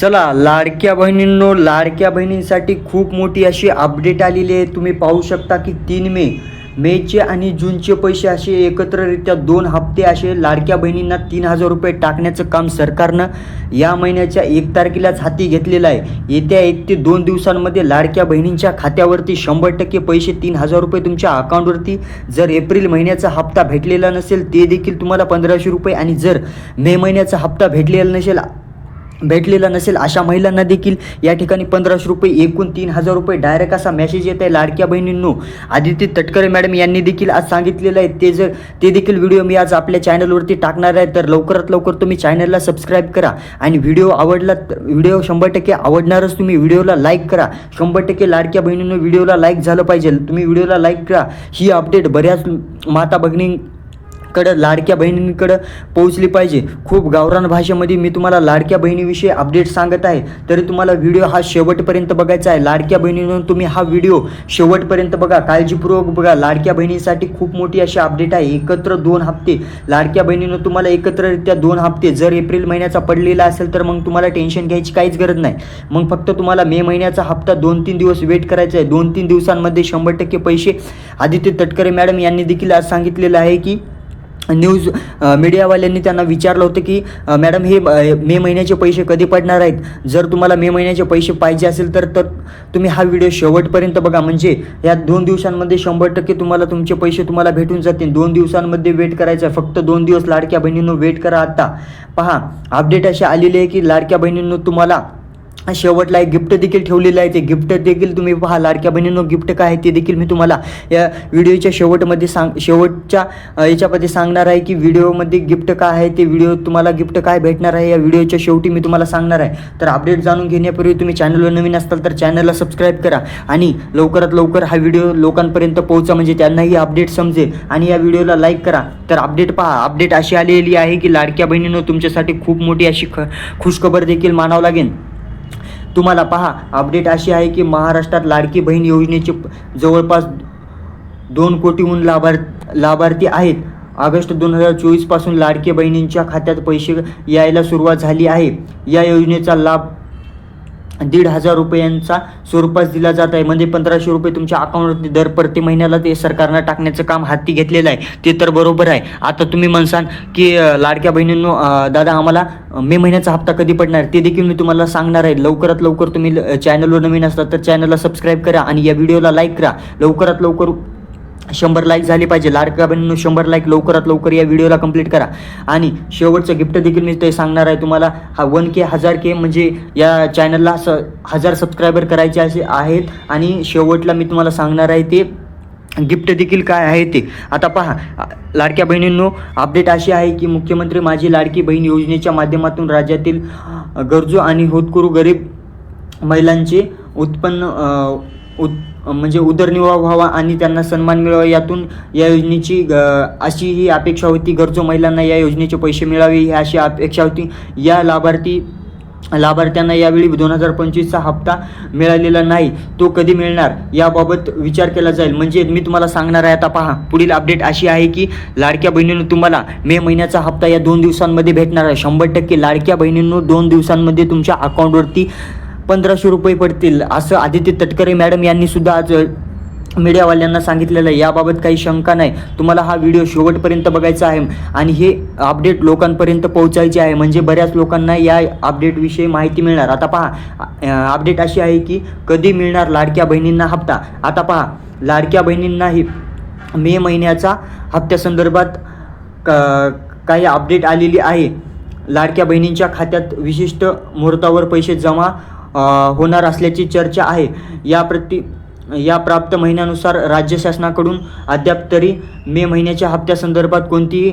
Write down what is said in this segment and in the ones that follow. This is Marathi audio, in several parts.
चला लाडक्या बहिणींनो लाडक्या बहिणींसाठी खूप मोठी अशी अपडेट आलेली आहे. तुम्ही पाहू शकता की तीन मे मेचे आणि जूनचे पैसे असे एकत्ररित्या दोन हप्ते असे लाडक्या बहिणींना तीन हजार रुपये टाकण्याचं काम सरकारनं या महिन्याच्या एक तारखेलाच हाती घेतलेलं आहे. येत्या एक ते दोन दिवसांमध्ये लाडक्या बहिणींच्या खात्यावरती शंभर टक्के पैसे तीन हजार रुपये तुमच्या अकाउंटवरती जर एप्रिल महिन्याचा हप्ता भेटलेला नसेल ते देखील तुम्हाला पंधराशे रुपये. आणि जर मे महिन्याचा हप्ता भेटलेला नसेल भेटलेला नसेल. अशा महिलांना देखील या ठिकाणी पंधराशे रुपये एकूण तीन हजार रुपये डायरेक्ट असा मेसेज येत आहे लाडक्या बहिणींनो. आदित्य तटकरे मॅडम यांनी देखील आज सांगितलेलं आहे. ते जर ते देखील व्हिडिओ मी आज आपल्या चॅनलवरती टाकणार आहे. तर लवकरात लवकर तुम्ही चॅनलला सबस्क्राईब करा. आणि व्हिडिओ आवडला व्हिडिओ शंभर टक्के आवडणारच तुम्ही व्हिडिओला लाईक करा. शंभर टक्के लाडक्या बहिणींनो व्हिडिओला लाईक झालं पाहिजे. तुम्ही व्हिडिओला लाईक करा. ही अपडेट बऱ्याच माता भगिनी कडं लाडक्या बहिणींकडं पोहोचली पाहिजे. खूप गावरान भाषेमध्ये मी तुम्हाला लाडक्या बहिणीविषयी अपडेट सांगत आहे. तरी तुम्हाला व्हिडिओ हा शेवटपर्यंत बघायचा आहे. लाडक्या बहिणीनं तुम्ही हा व्हिडिओ शेवटपर्यंत बघा. काळजीपूर्वक बघा. लाडक्या बहिणीसाठी खूप मोठी अशी अपडेट आहे. एकत्र दोन हप्ते. लाडक्या बहिणीनं तुम्हाला एकत्ररित्या दोन हप्ते. जर एप्रिल महिन्याचा पडलेला असेल तर मग तुम्हाला टेन्शन घ्यायची काहीच गरज नाही. मग फक्त तुम्हाला मे महिन्याचा हप्ता दोन तीन दिवस वेट करायचा आहे. दोन तीन दिवसांमध्ये शंभर टक्के पैसे आदित्य तटकरे मॅडम यांनी देखील आज सांगितलेलं आहे की न्यूज मीडियावाल्यांनी त्यांना विचारलं होतं की मॅडम हे मे महिन्याचे पैसे कधी पडणार आहेत? जर तुम्हाला मे महिन्याचे पैसे पाहिजे असेल तर तर तुम्ही हा व्हिडिओ शेवटपर्यंत बघा. म्हणजे या दोन दिवसांमध्ये शंभर टक्के तुम्हाला तुमचे पैसे तुम्हाला भेटून जातील. दोन दिवसांमध्ये वेट करायचं आहे. फक्त दोन दिवस लाडक्या बहिणींनो वेट करा आता. पहा अपडेट अशी आलेली आहे की लाडक्या बहिणींनो तुम्हाला शेवटला एक गिफ्ट देखील ठेवलेलं आहे. ते गिफ्ट देखील तुम्ही पहा लाडक्या बहिणींनो गिफ्ट काय आहे ते देखील मी तुम्हाला या व्हिडिओच्या शेवटमध्ये सांग शेवटच्या याच्यामध्ये सांगणार आहे की व्हिडिओमध्ये गिफ्ट काय आहे ते व्हिडिओ तुम्हाला गिफ्ट काय भेटणार आहे या व्हिडिओच्या शेवटी मी तुम्हाला सांगणार आहे. तर अपडेट जाणून घेण्यापूर्वी तुम्ही चॅनलवर नवीन असाल तर चॅनलला सबस्क्राईब करा आणि लवकरात लवकर हा व्हिडिओ लोकांपर्यंत पोहोचा म्हणजे त्यांनाही अपडेट समजेल आणि या व्हिडिओला लाईक करा. तर अपडेट पहा अपडेट अशी आलेली आहे की लाडक्या बहिणीनं तुमच्यासाठी खूप मोठी अशी ख खुशखबर देखील मानावं लागेल. तुम्हाला पहा अपडेट अशी आहे की महाराष्ट्रात लाडकी बहीण योजनेचे जवळपास दोन कोटीहून लाभार लाभार्थी आहेत. ऑगस्ट दोन हजार चोवीसपासून लाडके बहिणींच्या खात्यात पैसे यायला सुरुवात झाली आहे. या योजनेचा लाभ दीड हजार रुपयांचा स्वरूपात दिला जात आहे. म्हणजे पंधराशे रुपये तुमच्या अकाउंटवरती दर प्रति महिन्याला ते सरकारनं टाकण्याचं काम हाती घेतलेलं आहे. ते तर बरोबर आहे. आता तुम्ही म्हणसान की लाडक्या बहिणींनो दादा आम्हाला मे महिन्याचा हप्ता कधी पडणार? ते देखील मी तुम्हाला सांगणार आहे. लवकरात लवकर तुम्ही चॅनलवर नवीन असतात तर चॅनलला सबस्क्राईब करा आणि या व्हिडिओला लाईक करा. लवकरात लवकर शंभर लाईक झाले पाहिजे. लाडक्या बहिणींनो शंभर लाईक लवकरात लवकर या व्हिडिओला कंप्लीट करा. आणि शेवटचं गिफ्ट देखील मी ते सांगणार आहे तुम्हाला. हा वन के हजार के म्हणजे या चॅनलला स हजार सबस्क्रायबर करायचे असे आहेत. आणि शेवटला मी तुम्हाला सांगणार आहे ते गिफ्ट देखील काय आहे ते. आता पहा लाडक्या बहिणींनो अपडेट अशी आहे की मुख्यमंत्री माझी लाडकी बहीण योजनेच्या माध्यमातून राज्यातील गरजू आणि होतकरू गरीब महिलांचे उत्पन्न उत् म्हणजे उदरनिर्वाह व्हावा आणि त्यांना सन्मान मिळावा. यातून या योजनेची अशी ही अपेक्षा होती गरजू महिलांना या योजनेचे पैसे मिळावे ही अशी अपेक्षा होती. या लाभार्थी लाभार्थ्यांना यावेळी दोन हजार पंचवीसचा हप्ता मिळालेला नाही तो कधी मिळणार याबाबत विचार केला जाईल. म्हणजे मी तुम्हाला सांगणार आहे आता पहा पुढील अपडेट अशी आहे की लाडक्या बहिणींनो तुम्हाला मे महिन्याचा हप्ता या दोन दिवसांमध्ये भेटणार आहे. शंभर टक्के लाडक्या बहिणींनो दोन दिवसांमध्ये तुमच्या अकाउंटवरती पंधराशे रुपये पडतील असं आदित्य तटकरे मॅडम यांनी सुद्धा आज मीडियावाल्यांना सांगितलेलं आहे. याबाबत काही शंका नाही. तुम्हाला हा व्हिडिओ शेवटपर्यंत बघायचा आहे आणि हे अपडेट लोकांपर्यंत पोहोचायचे आहे. म्हणजे बऱ्याच लोकांना या अपडेटविषयी माहिती मिळणार. आता पहा अपडेट अशी आहे की कधी मिळणार लाडक्या बहिणींना हप्ता? आता पहा लाडक्या बहिणींनाही मे महिन्याचा हप्त्यासंदर्भात का काही अपडेट आलेली आहे. लाडक्या बहिणींच्या खात्यात विशिष्ट मुहूर्तावर पैसे जमा होणार असल्याची चर्चा आहे. या प्रति या प्राप्त महिन्यानुसार राज्य शासनाकडून अद्याप तरी मे महिन्याच्या हप्त्यासंदर्भात कोणतीही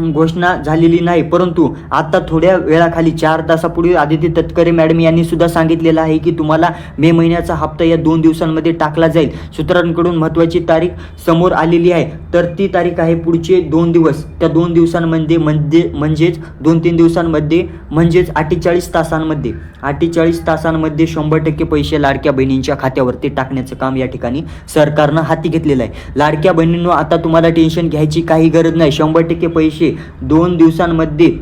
घोषणा झालेली नाही परंतु आता थोड्या वेळाखाली चार तासापूर्वी आदित्य तटकरे मॅडम यांनी सुद्धा सांगितलेलं आहे की तुम्हाला मे महिन्याचा हप्ता या दोन दिवसांमध्ये टाकला जाईल. सूत्रांकडून महत्त्वाची तारीख समोर आलेली आहे. तर ती तारीख आहे पुढचे दोन दिवस. त्या दोन दिवसांमध्ये म्हणजे म्हणजेच दोन तीन दिवसांमध्ये म्हणजेच अठ्ठेचाळीस तासांमध्ये अठ्ठेचाळीस तासांमध्ये शंभर टक्के पैसे लाडक्या बहिणींच्या खात्यावरती टाकण्याचं काम या ठिकाणी सरकारनं हाती घेतलेलं आहे. लाडक्या बहिणींनो आता तुम्हाला टेन्शन घ्यायची काही गरज नाही. शंभर टक्के पैसे दोन दिवसांमध्ये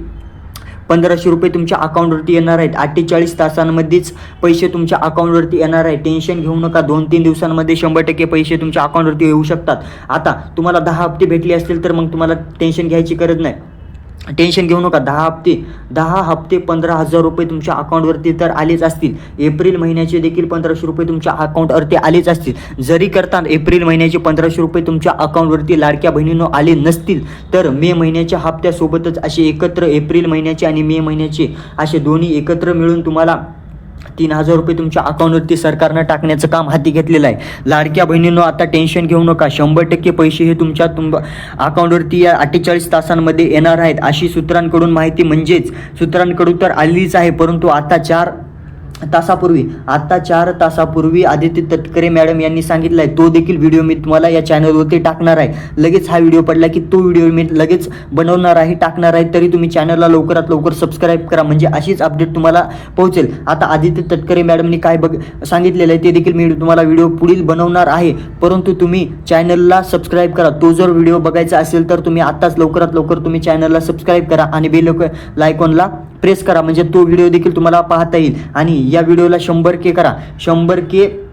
पंधराशे रुपये तुमच्या अकाउंटवरती येणार आहेत. अठ्ठेचाळीस तासांमध्येच पैसे तुमच्या अकाउंटवरती येणार आहे. टेन्शन घेऊ नका. दोन तीन दिवसांमध्ये शंभर टक्के पैसे तुमच्या अकाउंटवरती येऊ शकतात. आता तुम्हाला दहा हप्ते भेटले असतील तर मग तुम्हाला टेन्शन घ्यायची गरज नाही. टेन्शन घेऊ नका. दहा हप्ते दहा हप्ते पंधरा हजार रुपये तुमच्या अकाउंटवरती तर आलेच असतील. एप्रिल महिन्याचे देखील पंधराशे रुपये तुमच्या अकाउंटवरती आलेच असतील. जरी करता एप्रिल महिन्याचे पंधराशे रुपये तुमच्या अकाउंटवरती लाडक्या बहिणींनो आले नसतील तर मे महिन्याच्या हप्त्यासोबतच असे एकत्र एप्रिल महिन्याचे आणि मे महिन्याचे असे दोन्ही एकत्र मिळून तुम्हाला तीन हजार रुपये तुमच्या अकाउंटवरती सरकारनं टाकण्याचं काम हाती घेतलेलं आहे. लाडक्या बहिणींनो आता टेन्शन घेऊ नका. शंभर टक्के पैसे हे तुमच्या तुम अकाउंटवरती या अठ्ठेचाळीस तासांमध्ये येणार आहेत अशी सूत्रांकडून माहिती म्हणजेच सूत्रांकडून तर आलीच आहे परंतु आता चार तासापूर्वी आत्ता चार तासापूर्वी आदित्य तटकरे मॅडम यांनी सांगितलं आहे तो देखील व्हिडिओ मी तुम्हाला या चॅनलवरती टाकणार आहे. लगेच हा व्हिडिओ पडला की तो व्हिडिओ मी लगेच बनवणार आहे टाकणार आहे तरी तुम्ही चॅनलला लवकरात लवकर सबस्क्राईब करा म्हणजे अशीच अपडेट तुम्हाला पोहोचेल. आता आदित्य तटकरे मॅडमनी काय बघ सांगितलेलं आहे ते देखील मी तुम्हाला व्हिडिओ पुढील बनवणार आहे. परंतु तुम्ही चॅनलला सबस्क्राईब करा. तो जर व्हिडिओ बघायचा असेल तर तुम्ही आत्ताच लवकरात लवकर तुम्ही चॅनलला सबस्क्राईब करा आणि बेल लायकॉनला प्रेस करा. म्हणजे तो व्हिडिओ देखील तुम्हाला पाहता येईल. आणि या व्हिडिओला शंभर के करा. शंभर के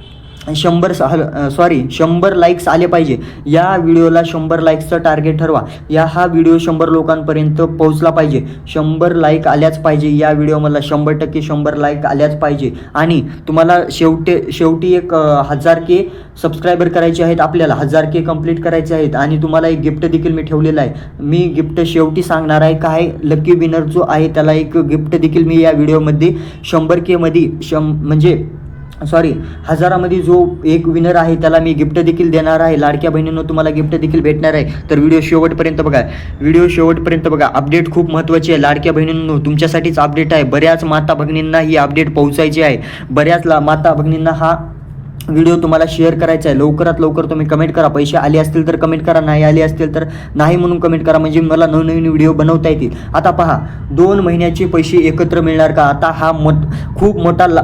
शंभर सॉरी शंभर लाईक्स आले पाहिजे. या व्हिडिओला शंभर लाईक्सचं टार्गेट ठरवा. या हा व्हिडिओ शंभर लोकांपर्यंत पोहोचला पाहिजे. शंभर लाईक आल्याच पाहिजे. या व्हिडिओ मला शंभर टक्के शंभर लाईक आल्याच पाहिजे. आणि तुम्हाला शेवटे शेवटी एक हजार के सबस्क्रायबर करायचे आहेत आपल्याला. हजार के कंप्लीट करायचे आहेत. आणि तुम्हाला एक गिफ्ट देखील मी ठेवलेलं आहे. मी गिफ्ट शेवटी सांगणार आहे काय लकी विनर जो आहे त्याला एक गिफ्ट देखील मी या व्हिडिओमध्ये शंभर केमध्ये शं म्हणजे सॉरी हजारामध्ये जो एक विनर आहे त्याला मी गिफ्ट देखील देणार आहे. लाडक्या बहिणींनो तुम्हाला गिफ्ट देखील भेटणार आहे. तर व्हिडिओ शेवटपर्यंत बघा. व्हिडिओ शेवटपर्यंत बघा. अपडेट खूप महत्त्वाची आहे. लाडक्या बहिणींनो तुमच्यासाठीच अपडेट आहे. बऱ्याच माता भगिनींना ही अपडेट पोहोचायची आहे. बऱ्याच ला माता भगिनींना हा व्हिडिओ तुम्हाला शेअर करायचा आहे. लवकरात लवकर तुम्ही कमेंट करा. पैसे आले असतील तर कमेंट करा. नाही आले असतील तर नाही म्हणून कमेंट करा. म्हणजे मला नवनवीन व्हिडिओ बनवता येतील. आता पहा दोन महिन्याचे पैसे एकत्र मिळणार का? आता हा मोठ खूप मोठा ला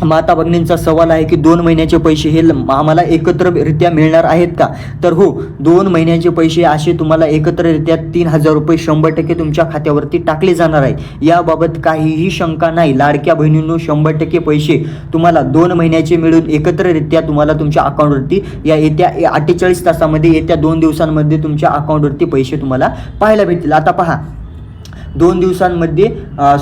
माता भगिनींचा सवाल आहे की दोन महिन्याचे पैसे हे आम्हाला एकत्ररित्या मिळणार आहेत का? तर हो दोन महिन्याचे पैसे असे तुम्हाला एकत्ररित्या तीन हजार रुपये शंभर टक्के तुमच्या खात्यावरती टाकले जाणार आहे. याबाबत काहीही शंका नाही. लाडक्या बहिणींनो शंभर टक्के पैसे तुम्हाला दोन महिन्याचे मिळून एकत्ररित्या तुम्हाला तुमच्या अकाउंटवरती या येत्या अठ्ठेचाळीस तासामध्ये येत्या दोन दिवसांमध्ये तुमच्या अकाउंटवरती पैसे तुम्हाला पाहायला भेटतील. आता पहा दोन दिवसांमध्ये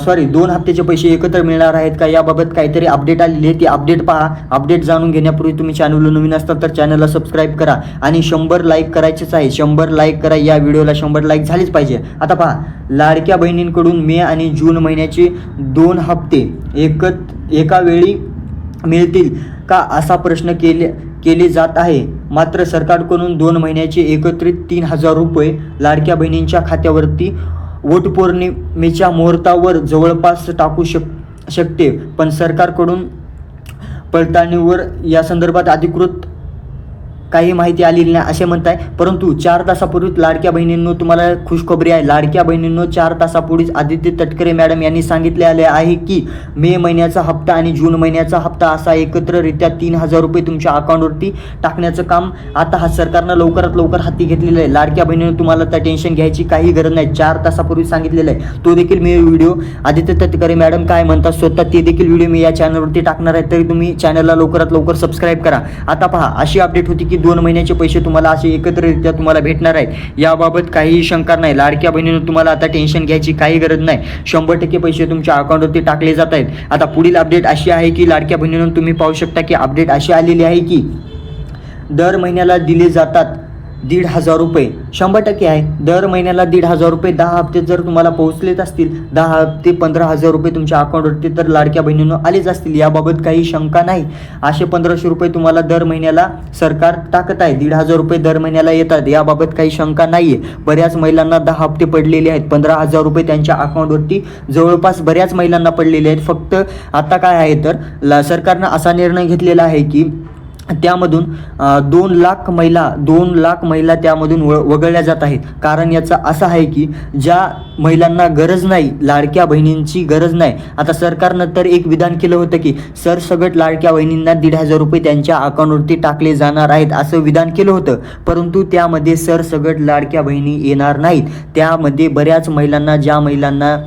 सॉरी दोन हप्त्याचे पैसे एकत्र मिळणार आहेत का? याबाबत काहीतरी अपडेट आलेली आहे. ती अपडेट पहा. अपडेट जाणून घेण्यापूर्वी तुम्ही चॅनलला नवीन असतात तर चॅनलला सबस्क्राईब करा आणि शंभर लाईक करायचेच आहे. शंभर लाईक करा. या व्हिडिओला शंभर लाईक झालीच पाहिजे. आता पहा. लाडक्या बहिणींकडून मे आणि जून महिन्याचे दोन हप्ते एकत एका वेळी मिळतील का असा प्रश्न केले केले जात आहे. मात्र सरकारकडून दोन महिन्याचे एकत्रित तीन हजार रुपये लाडक्या बहिणींच्या खात्यावरती वटपौर्णिमेच्या मुहूर्तावर जवळपास टाकू शक शकते पण सरकारकडून पडताळणीवर या संदर्भात अधिकृत काही माहिती आलेली नाही असे म्हणताय. परंतु चार तासापूर्वीच लाडक्या बहिणींनो तुम्हाला खुशखबरी आहे. लाडक्या बहिणींनो चार तासापूर्वीच आदित्य तटकरे मॅडम यांनी सांगितले आले आहे की मे महिन्याचा हप्ता आणि जून महिन्याचा हप्ता असा एकत्ररित्या तीन हजार रुपये तुमच्या अकाउंटवरती टाकण्याचं काम आता हा सरकारनं लवकरात लवकर हाती घेतलेलं आहे. लाडक्या बहिणीनं तुम्हाला त्या टेन्शन घ्यायची काही गरज नाही. चार तासापूर्वी सांगितलेलं आहे. तो देखील मी व्हिडिओ आदित्य तटकरे मॅडम काय म्हणतात स्वतः ते देखील व्हिडिओ मी या चॅनलवरती टाकणार आहे. तरी तुम्ही चॅनलला लवकरात लवकर सबस्क्राईब करा. आता पहा अशी अपडेट होती की दोन महिन्याचे पैसे तुम्हाला असे एकत्ररित्या तुम्हाला भेटणार आहेत. याबाबत काहीही शंका नाही. लाडक्या बहिणीनं तुम्हाला आता टेन्शन घ्यायची काही गरज नाही. शंभर टक्के पैसे तुमच्या अकाउंटवरती टाकले जात आहेत. आता पुढील अपडेट अशी आहे की लाडक्या बहिणीनं तुम्ही पाहू शकता की अपडेट अशी आलेली आहे की दर महिन्याला दिले जातात दीड हजार रुपये. शंभर टक्के आहे. दर महिन्याला दीड हजार रुपये दहा हप्ते जर तुम्हाला पोहोचलेच असतील दहा हप्ते पंधरा हजार रुपये तुमच्या अकाउंटवरती तर लाडक्या बहिणीनं आलेच असतील. याबाबत काही शंका नाही. असे पंधराशे रुपये तुम्हाला दर महिन्याला सरकार टाकत आहे. दीड हजार रुपये दर महिन्याला येतात. याबाबत काही शंका नाही आहे बऱ्याच महिलांना दहा हप्ते पडलेले आहेत. पंधरा हजार रुपये त्यांच्या अकाउंटवरती जवळपास बऱ्याच महिलांना पडलेले आहेत. फक्त आता काय आहे तर ला सरकारनं असा निर्णय घेतलेला आहे की त्यामधून दोन लाख महिला दोन लाख महिला त्यामधून व वगळल्या जात आहेत. कारण याचा असं आहे की ज्या महिलांना गरज नाही लाडक्या बहिणींची गरज नाही. आता सरकारनं तर एक विधान केलं होतं की सरसगट लाडक्या बहिणींना दीड हजार रुपये त्यांच्या अकाउंटवरती टाकले जाणार आहेत असं विधान केलं होतं. परंतु त्यामध्ये सरसगट लाडक्या बहिणी येणार नाहीत. त्यामध्ये बऱ्याच महिलांना ज्या महिलांना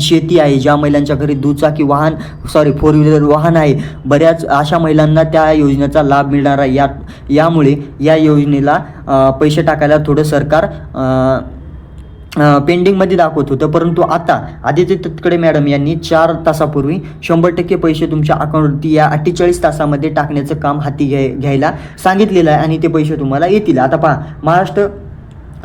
शेती आहे ज्या महिलांच्या घरी दुचाकी वाहन सॉरी फोर व्हीलर वाहन आहे बऱ्याच अशा महिलांना त्या योजनेचा लाभ मिळणार आहे. या यामुळे या योजनेला पैसे टाकायला थोडं सरकार पेंडिंगमध्ये दाखवत होतं. परंतु आता आदित्य तटकडे मॅडम यांनी चार तासापूर्वी शंभर टक्के पैसे तुमच्या अकाउंटवरती या अठ्ठेचाळीस तासामध्ये टाकण्याचं काम हाती घ्याय घ्यायला सांगितलेलं आहे आणि ते पैसे तुम्हाला येतील. आता पहा महाराष्ट्र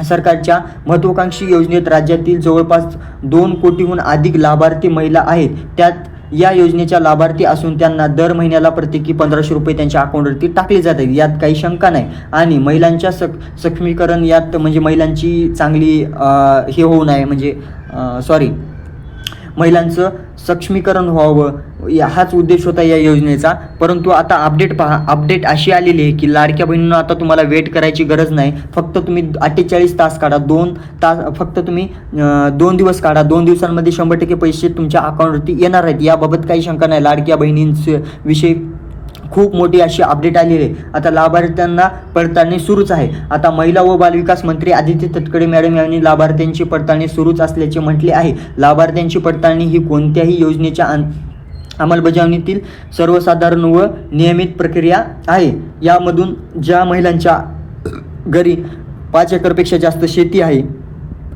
सरकारच्या महत्त्वाकांक्षी योजनेत राज्यातील जवळपास दोन कोटीहून अधिक लाभार्थी महिला आहेत. त्यात या योजनेच्या लाभार्थी असून त्यांना दर महिन्याला प्रत्येकी पंधराशे रुपये त्यांच्या अकाउंटवरती टाकले जातात. यात काही शंका नाही. आणि महिलांच्या सक सक्षमीकरण यात म्हणजे महिलांची चांगली हे होऊ नये. म्हणजे सॉरी महिलांचं सक्षमीकरण व्हावं या हाच उद्देश होता या योजनेचा. परंतु आता अपडेट पहा अपडेट अशी आलेली आहे की लाडक्या बहिणींना आता तुम्हाला वेट करायची गरज नाही. फक्त तुम्ही अठ्ठेचाळीस तास काढा दोन तास फक्त तुम्ही दोन दिवस काढा. दोन दिवसांमध्ये शंभर टक्के पैसे तुमच्या अकाउंटवरती येणार आहेत. याबाबत काही शंका नाही. लाडक्या बहिणींचे विषयी खूप मोठी अशी अपडेट आलेली आहे. आता लाभार्थ्यांना पडताळणी सुरूच आहे. आता महिला व बालविकास मंत्री आदित्य तटकरे मॅडम यांनी लाभार्थ्यांची पडताळणी सुरूच असल्याचे म्हटले आहे. लाभार्थ्यांची पडताळणी ही कोणत्याही योजनेच्या अं- अंमलबजावणीतील सर्वसाधारण व नियमित प्रक्रिया आहे. यामधून ज्या महिलांच्या घरी पाच एकरपेक्षा जास्त शेती आहे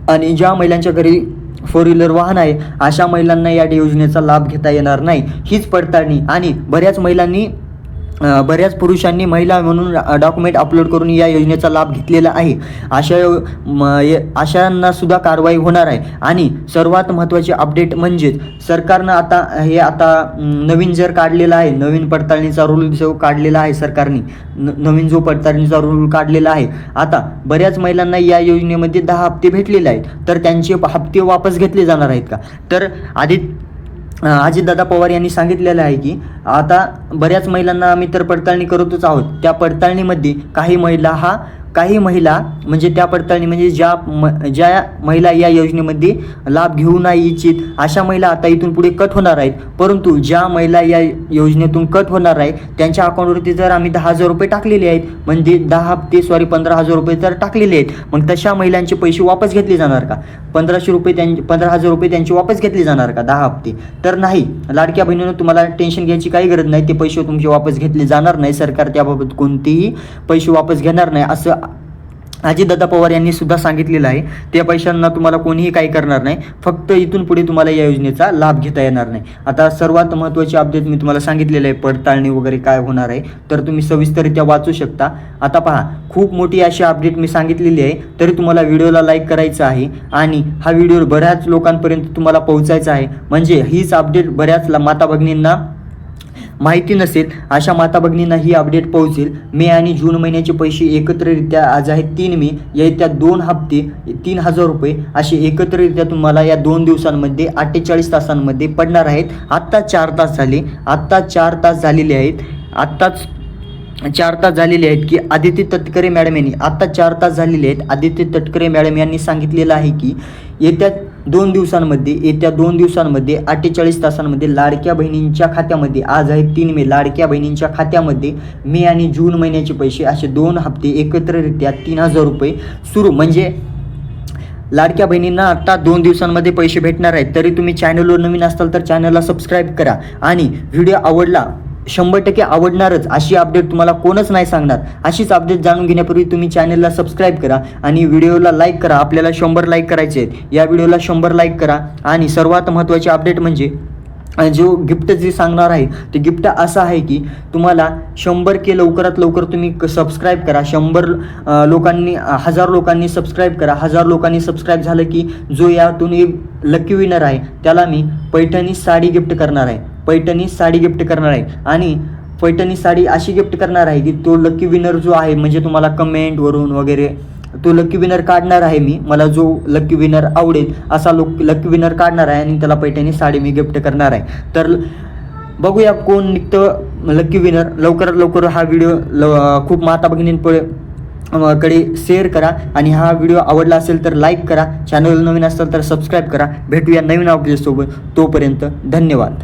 आणि ज्या महिलांच्या घरी फोर व्हीलर वाहन आहे अशा महिलांना या योजनेचा लाभ घेता येणार नाही. हीच पडताळणी आणि बऱ्याच महिलांनी बऱ्याच पुरुषांनी महिला म्हणून डॉक्युमेंट अपलोड करून या योजनेचा लाभ घेतलेला आहे. अशा अशांना सुद्धा कारवाई होणार आहे. आणि सर्वात महत्त्वाचे अपडेट म्हणजेच सरकारनं आता हे आता नवीन जर काढलेला आहे नवीन पडताळणीचा रूल जो काढलेला आहे सरकारने न नवीन जो पडताळणीचा रूल काढलेला आहे आता बऱ्याच महिलांना या योजनेमध्ये दहा हप्ते भेटलेले आहेत. तर त्यांचे हप्ते वापस घेतले जाणार आहेत का? तर आधी अजितदादा पवार यांनी सांगितलेलं आहे की आता बऱ्याच महिलांना आम्ही तर पडताळणी करतच आहोत. त्या पडताळणीमध्ये काही महिला हा काही महिला म्हणजे त्या पडताळणी म्हणजे ज्या म ज्या महिला या योजनेमध्ये लाभ घेऊ नाही इच्छित अशा महिला आता इथून पुढे कट होणार आहेत. परंतु ज्या महिला या योजनेतून कट होणार आहेत त्यांच्या अकाउंटवरती जर आम्ही दहा हजार रुपये टाकलेले आहेत म्हणजे दहा हप्ते सॉरी पंधरा हजार रुपये जर टाकलेले आहेत मग तशा महिलांचे पैसे वापस घेतले जाणार का? पंधराशे रुपये त्यांचे पंधरा हजार रुपये त्यांचे वापस घेतले जाणार का दहा हप्ते? तर नाही. लाडक्या बहिणीनं तुम्हाला टेन्शन घ्यायची काही गरज नाही. ते पैसे तुमचे वापस घेतले जाणार नाही. सरकार त्याबाबत कोणतेही पैसे वापस घेणार नाही असं अजितदादा पवार यांनी सुद्धा सांगितलेलं आहे त्या पैशांना तुम्हाला कोणीही काही करणार नाही फक्त इथून पुढे तुम्हाला या योजनेचा लाभ घेता येणार नाही. आता सर्वात महत्त्वाची अपडेट मी तुम्हाला सांगितलेलं आहे पडताळणी वगैरे काय होणार आहे तर तुम्ही सविस्तररित्या वाचू शकता. आता पहा खूप मोठी अशी अपडेट मी सांगितलेली आहे तरी तुम्हाला व्हिडिओला लाईक करायचं आहे आणि हा व्हिडिओ बऱ्याच लोकांपर्यंत तुम्हाला पोहोचायचा आहे. म्हणजे हीच अपडेट बऱ्याच माता भगिनींना माहिती नसेल अशा माता भगिनींना ही अपडेट पोहोचेल. मे आणि जून महिन्याचे पैसे एकत्ररित्या आज आहेत तीन मे. येत्या दोन हप्ते तीन हजार रुपये असे एकत्ररित्या तुम्हाला या दोन दिवसांमध्ये अठ्ठेचाळीस तासांमध्ये पडणार आहेत. आत्ता चार तास झाले. आत्ता चार तास झालेले आहेत. आत्ताच चार तास झालेले आहेत की आदित्य तटकरे मॅडम यांनी आत्ता चार तास झालेले आहेत. आदित्य तटकरे मॅडम यांनी सांगितलेलं आहे की येत्या दोन दिवसांमध्ये येत्या दोन दिवसांमध्ये अठ्ठेचाळीस तासांमध्ये लाडक्या बहिणींच्या खात्यामध्ये आज आहे तीन मे लाडक्या बहिणींच्या खात्यामध्ये मे आणि जून महिन्याचे पैसे असे दोन हप्ते एकत्ररित्या तीन हजार रुपये सुरू. म्हणजे लाडक्या बहिणींना आता दोन दिवसांमध्ये पैसे भेटणार आहेत. तरी तुम्ही चॅनलवर नवीन असाल तर चॅनलला सबस्क्राईब करा. आणि व्हिडिओ आवडला शंभर टक्के आवडणारच अशी अपडेट तुम्हाला कोणच नाही सांगणार. अशीच अपडेट जाणून घेण्यापूर्वी तुम्ही चॅनलला सबस्क्राईब करा आणि व्हिडिओला लाईक करा. आपल्याला शंभर लाईक करायचे आहेत. या व्हिडिओला शंभर लाईक करा. आणि सर्वात महत्त्वाची अपडेट म्हणजे जो गिफ्ट जे सांगणार आहे ते गिफ्ट असं आहे की तुम्हाला शंभर के लवकरात लवकर तुम्ही सबस्क्राईब करा. शंभर लोकांनी हजार लोकांनी सबस्क्राईब करा. हजार लोकांनी सबस्क्राईब झालं की जो यातून लकी विनर आहे त्याला मी पैठणी साडी गिफ्ट करणार आहे. पैठणी साडी गिफ्ट करणार आहे. आणि पैठणी साडी अशी गिफ्ट करणार आहे की तो लकी विनर जो आहे म्हणजे तुम्हाला कमेंटवरून वगैरे तो लकी विनर काढणार आहे मी. मला जो लकी विनर आवडेल असा लोक लकी विनर काढणार आहे आणि त्याला पैठणी साडी मी गिफ्ट करणार आहे. तर बघूया कोण निघतं लकी विनर लवकरात लवकर हा व्हिडिओ ल खूप माता भगिनींपुढे कडे शेअर करा. आणि हा व्हिडिओ आवडला असेल तर लाईक करा. चॅनल नवीन असेल तर सबस्क्राईब करा. भेटूया नवीन अपडेटसोबत तोपर्यंत धन्यवाद.